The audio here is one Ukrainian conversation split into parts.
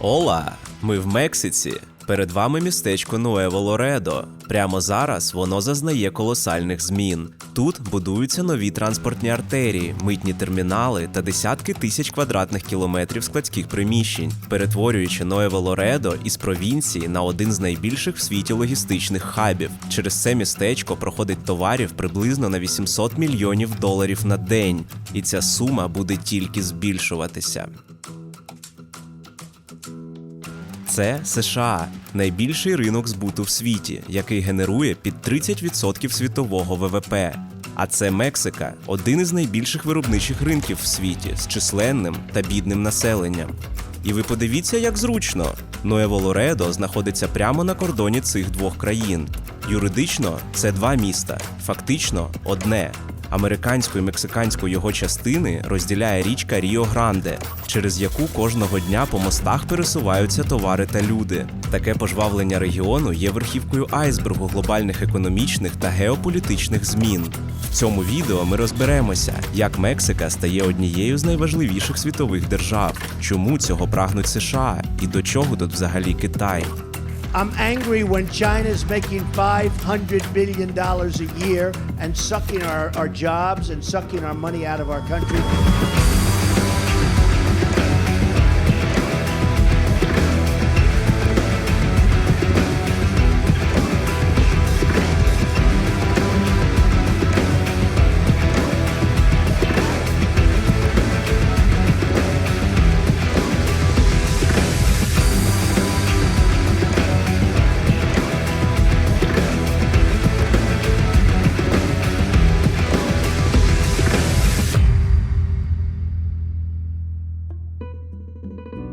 Ола! Ми в Мексиці. Перед вами містечко Нуево Лоредо. Прямо зараз воно зазнає колосальних змін. Тут будуються нові транспортні артерії, митні термінали та десятки тисяч квадратних кілометрів складських приміщень, перетворюючи Нуево Лоредо із провінції на один з найбільших в світі логістичних хабів. Через це містечко проходить товарів приблизно на 800 мільйонів доларів на день, і ця сума буде тільки збільшуватися. Це США, найбільший ринок збуту в світі, який генерує під 30% світового ВВП. А це Мексика, один із найбільших виробничих ринків в світі з численним та бідним населенням. І ви подивіться, як зручно. Нуево Лоредо знаходиться прямо на кордоні цих двох країн. Юридично це два міста, фактично одне. Американську і мексиканську його частини розділяє річка Ріо Гранде, через яку кожного дня по мостах пересуваються товари та люди. Таке пожвавлення регіону є верхівкою айсбергу глобальних економічних та геополітичних змін. В цьому відео ми розберемося, як Мексика стає однією з найважливіших світових держав, чому цього прагнуть США і до чого тут взагалі Китай. I'm angry when China's making $500 billion a year and sucking our, our jobs and sucking our money out of our country.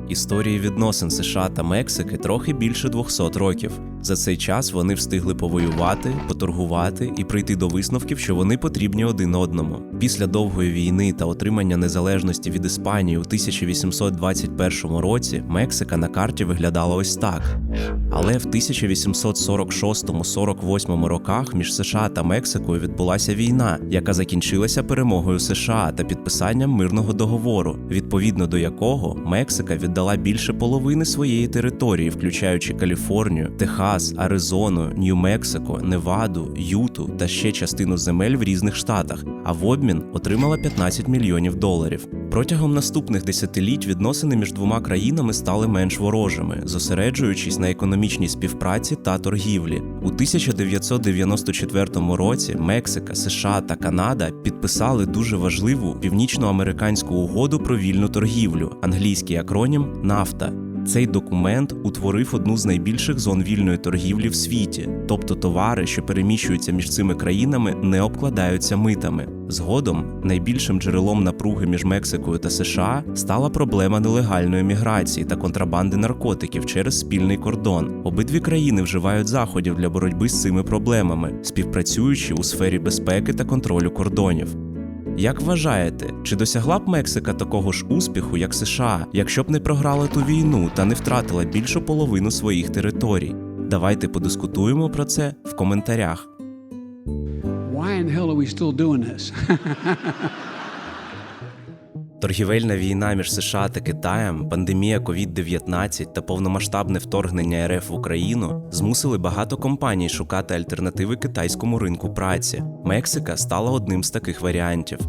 Історії відносин США та Мексики трохи більше 200 років. За цей час вони встигли повоювати, поторгувати і прийти до висновків, що вони потрібні один одному. Після довгої війни та отримання незалежності від Іспанії у 1821 році Мексика на карті виглядала ось так. Але в 1846-48 роках між США та Мексикою відбулася війна, яка закінчилася перемогою США та підписанням мирного договору, відповідно до якого Мексика віддала більше половини своєї території, включаючи Каліфорнію, Техас, Аризону, Нью-Мексико, Неваду, Юту та ще частину земель в різних штатах, а в обмін отримала 15 мільйонів доларів. Протягом наступних десятиліть відносини між двома країнами стали менш ворожими, зосереджуючись на економічній співпраці та торгівлі. У 1994 році Мексика, США та Канада підписали дуже важливу північноамериканську угоду про вільну торгівлю, англійський акронім НАФТА. Цей документ утворив одну з найбільших зон вільної торгівлі в світі, тобто товари, що переміщуються між цими країнами, не обкладаються митами. Згодом найбільшим джерелом напруги між Мексикою та США стала проблема нелегальної міграції та контрабанди наркотиків через спільний кордон. Обидві країни вживають заходів для боротьби з цими проблемами, співпрацюючи у сфері безпеки та контролю кордонів. Як вважаєте, чи досягла б Мексика такого ж успіху, як США, якщо б не програла ту війну та не втратила більшу половину своїх територій? Давайте подискутуємо про це в коментарях. Why in hell are we still doing this? Торгівельна війна між США та Китаєм, пандемія COVID-19 та повномасштабне вторгнення РФ в Україну змусили багато компаній шукати альтернативи китайському ринку праці. Мексика стала одним з таких варіантів.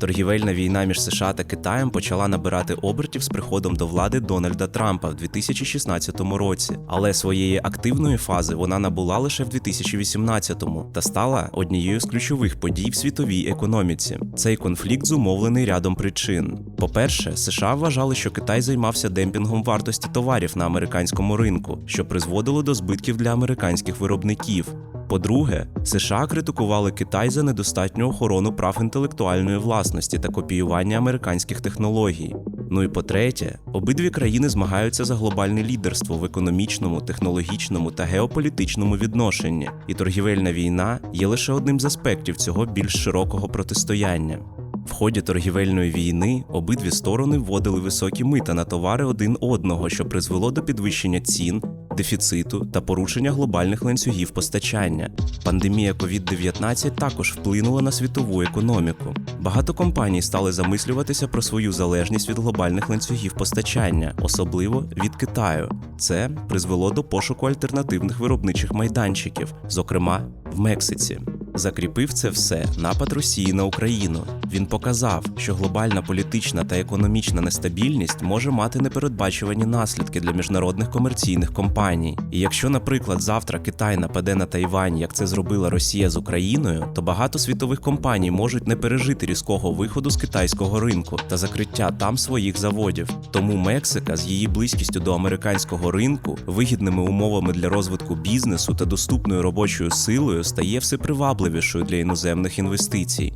Торгівельна війна між США та Китаєм почала набирати обертів з приходом до влади Дональда Трампа в 2016 році, але своєї активної фази вона набула лише в 2018-му та стала однією з ключових подій в світовій економіці. Цей конфлікт зумовлений рядом причин. По-перше, США вважали, що Китай займався демпінгом вартості товарів на американському ринку, що призводило до збитків для американських виробників. По-друге, США критикували Китай за недостатню охорону прав інтелектуальної власності та копіювання американських технологій. Ну і по-третє, обидві країни змагаються за глобальне лідерство в економічному, технологічному та геополітичному відношенні, і торгівельна війна є лише одним з аспектів цього більш широкого протистояння. В ході торгівельної війни обидві сторони вводили високі мита на товари один одного, що призвело до підвищення цін, дефіциту та порушення глобальних ланцюгів постачання. Пандемія COVID-19 також вплинула на світову економіку. Багато компаній стали замислюватися про свою залежність від глобальних ланцюгів постачання, особливо від Китаю. Це призвело до пошуку альтернативних виробничих майданчиків, зокрема в Мексиці. Закріпив це все напад Росії на Україну. Він показав, що глобальна політична та економічна нестабільність може мати непередбачувані наслідки для міжнародних комерційних компаній. І якщо, наприклад, завтра Китай нападе на Тайвань, як це зробила Росія з Україною, то багато світових компаній можуть не пережити різкого виходу з китайського ринку та закриття там своїх заводів. Тому Мексика з її близькістю до американського ринку, вигідними умовами для розвитку бізнесу та доступною робочою силою стає все привабливішою для іноземних інвестицій.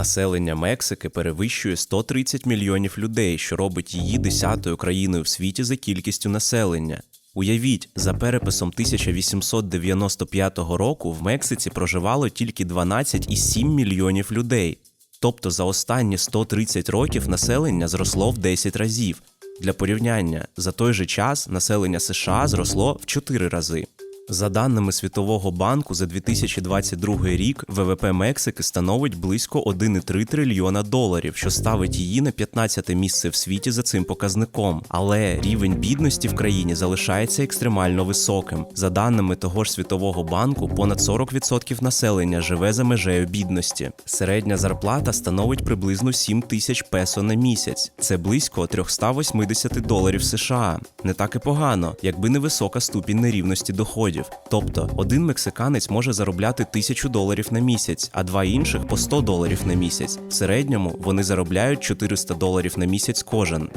Населення Мексики перевищує 130 мільйонів людей, що робить її десятою країною в світі за кількістю населення. Уявіть, за переписом 1895 року в Мексиці проживало тільки 12,7 мільйонів людей. Тобто за останні 130 років населення зросло в 10 разів. Для порівняння, за той же час населення США зросло в 4 рази. За даними Світового банку, за 2022 рік ВВП Мексики становить близько 1,3 трильйона доларів, що ставить її на 15 місце в світі за цим показником. Але рівень бідності в країні залишається екстремально високим. За даними того ж Світового банку, понад 40% населення живе за межею бідності. Середня зарплата становить приблизно 7 тисяч песо на місяць. Це близько 380 доларів США. Не так і погано, якби не висока ступінь нерівності доходів. Тобто, один мексиканець може заробляти тисячу доларів на місяць, а два інших по 100 доларів на місяць. В середньому вони заробляють 400 доларів на місяць кожен.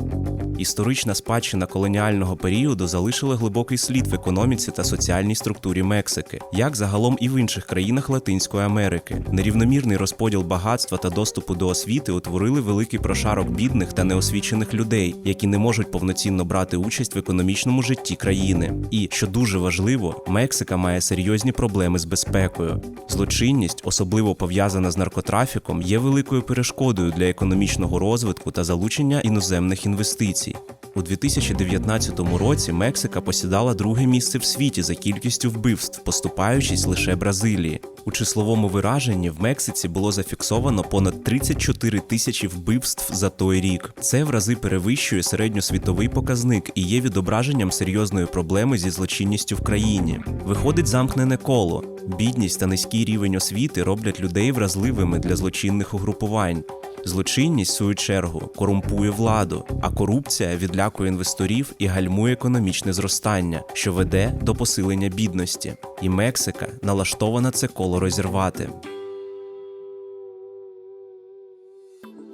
Історична спадщина колоніального періоду залишила глибокий слід в економіці та соціальній структурі Мексики, як загалом і в інших країнах Латинської Америки. Нерівномірний розподіл багатства та доступу до освіти утворили великий прошарок бідних та неосвічених людей, які не можуть повноцінно брати участь в економічному житті країни. І що дуже важливо, Мексика має серйозні проблеми з безпекою. Злочинність, особливо пов'язана з наркотрафіком, є великою перешкодою для економічного розвитку та залучення іноземних інвестицій. У 2019 році Мексика посідала друге місце в світі за кількістю вбивств, поступаючись лише Бразилії. У числовому вираженні в Мексиці було зафіксовано понад 34 тисячі вбивств за той рік. Це в рази перевищує середньосвітовий показник і є відображенням серйозної проблеми зі злочинністю в країні. Виходить замкнене коло. Бідність та низький рівень освіти роблять людей вразливими для злочинних угрупувань. Злочинність, в свою чергу, корумпує владу, а корупція відлякує інвесторів і гальмує економічне зростання, що веде до посилення бідності. І Мексика налаштована це коло розірвати.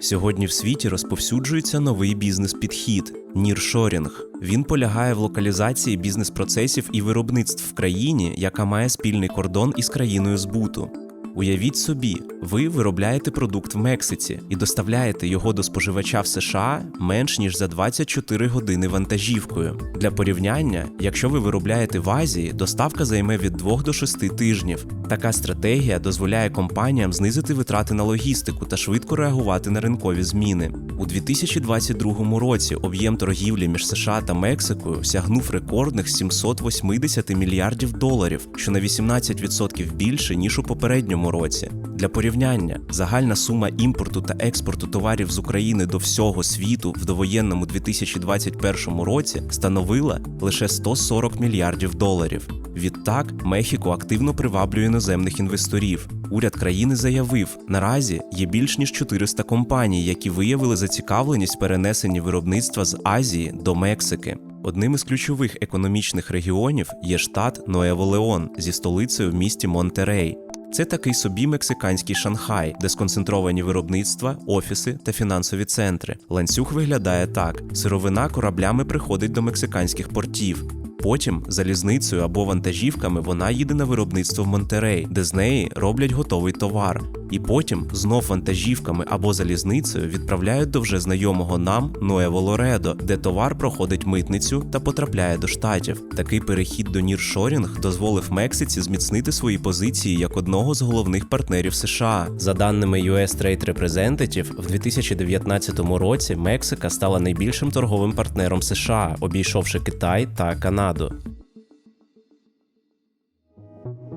Сьогодні в світі розповсюджується новий бізнес-підхід ніршорінг. Він полягає в локалізації бізнес-процесів і виробництв в країні, яка має спільний кордон із країною збуту. Уявіть собі, ви виробляєте продукт в Мексиці і доставляєте його до споживача в США менш ніж за 24 години вантажівкою. Для порівняння, якщо ви виробляєте в Азії, доставка займе від 2 до 6 тижнів. Така стратегія дозволяє компаніям знизити витрати на логістику та швидко реагувати на ринкові зміни. У 2022 році об'єм торгівлі між США та Мексикою сягнув рекордних 780 мільярдів доларів, що на 18% більше ніж у попередньому році. Для порівняння загальна сума імпорту та експорту товарів з України до всього світу в довоєнному 2021 році становила лише 140 мільярдів доларів. Відтак Мехіко активно приваблює іноземних інвесторів. Уряд країни заявив, наразі є більш ніж 400 компаній, які виявили зацікавленість в перенесенні виробництва з Азії до Мексики. Одним із ключових економічних регіонів є штат Ноево-Леон зі столицею в місті Монтерей. Це такий собі мексиканський Шанхай, де сконцентровані виробництва, офіси та фінансові центри. Ланцюг виглядає так: сировина кораблями приходить до мексиканських портів. Потім залізницею або вантажівками вона їде на виробництво в Монтерей, де з неї роблять готовий товар. і потім знов вантажівками або залізницею відправляють до вже знайомого нам Нуево Лоредо, де товар проходить митницю та потрапляє до штатів. Такий перехід до ніршорінг дозволив Мексиці зміцнити свої позиції як одного з головних партнерів США. За даними US Trade Representative, в 2019 році Мексика стала найбільшим торговим партнером США, обійшовши Китай та Канаду.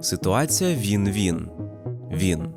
Ситуація він-він. Він.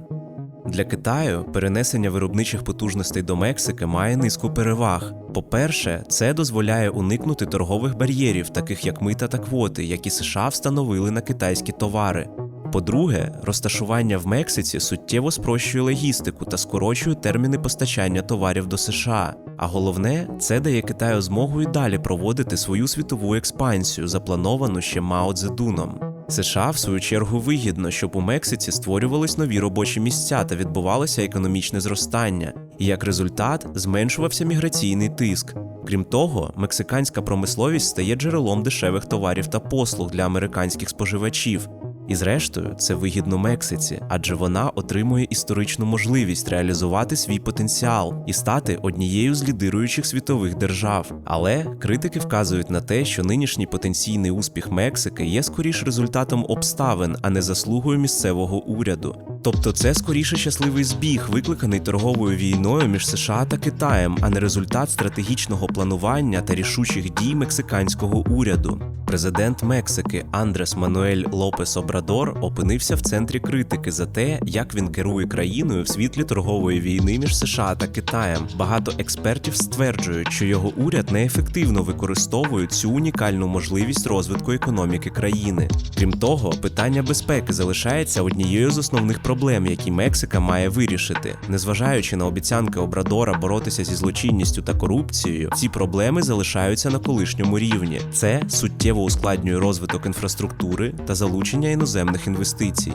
Для Китаю перенесення виробничих потужностей до Мексики має низку переваг. По-перше, це дозволяє уникнути торгових бар'єрів, таких як мита та квоти, які США встановили на китайські товари. По-друге, розташування в Мексиці суттєво спрощує логістику та скорочує терміни постачання товарів до США. А головне, це дає Китаю змогу і далі проводити свою світову експансію, заплановану ще Мао Цзедуном. США, в свою чергу, вигідно, щоб у Мексиці створювались нові робочі місця та відбувалося економічне зростання, і як результат зменшувався міграційний тиск. Крім того, мексиканська промисловість стає джерелом дешевих товарів та послуг для американських споживачів. І зрештою, це вигідно Мексиці, адже вона отримує історичну можливість реалізувати свій потенціал і стати однією з лідируючих світових держав. Але критики вказують на те, що нинішній потенційний успіх Мексики є скоріш результатом обставин, а не заслугою місцевого уряду. Тобто, це скоріше щасливий збіг, викликаний торговою війною між США та Китаєм, а не результат стратегічного планування та рішучих дій мексиканського уряду. Президент Мексики Андрес Мануель Лопес Обрадор опинився в центрі критики за те, як він керує країною в світлі торгової війни між США та Китаєм. Багато експертів стверджують, що його уряд неефективно використовує цю унікальну можливість розвитку економіки країни. Крім того, питання безпеки залишається однією з основних проблем, які Мексика має вирішити. Незважаючи на обіцянки Обрадора боротися зі злочинністю та корупцією, ці проблеми залишаються на колишньому рівні. Це суттєво ускладнює розвиток інфраструктури та залучення іноземних інвестицій.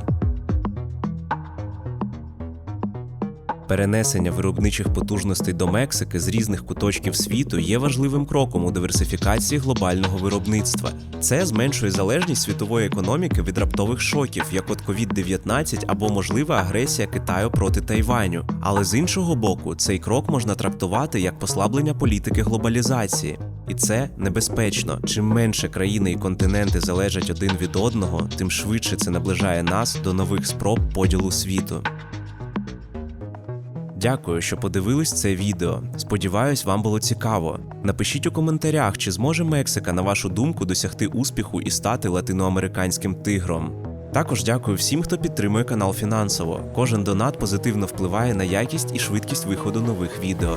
Перенесення виробничих потужностей до Мексики з різних куточків світу є важливим кроком у диверсифікації глобального виробництва. Це зменшує залежність світової економіки від раптових шоків, як от COVID-19 або можлива агресія Китаю проти Тайваню. Але з іншого боку, цей крок можна трактувати як послаблення політики глобалізації. І це небезпечно. Чим менше країни і континенти залежать один від одного, тим швидше це наближає нас до нових спроб поділу світу. Дякую, що подивились це відео. Сподіваюсь, вам було цікаво. Напишіть у коментарях, чи зможе Мексика, на вашу думку, досягти успіху і стати латиноамериканським тигром. Також дякую всім, хто підтримує канал фінансово. Кожен донат позитивно впливає на якість і швидкість виходу нових відео.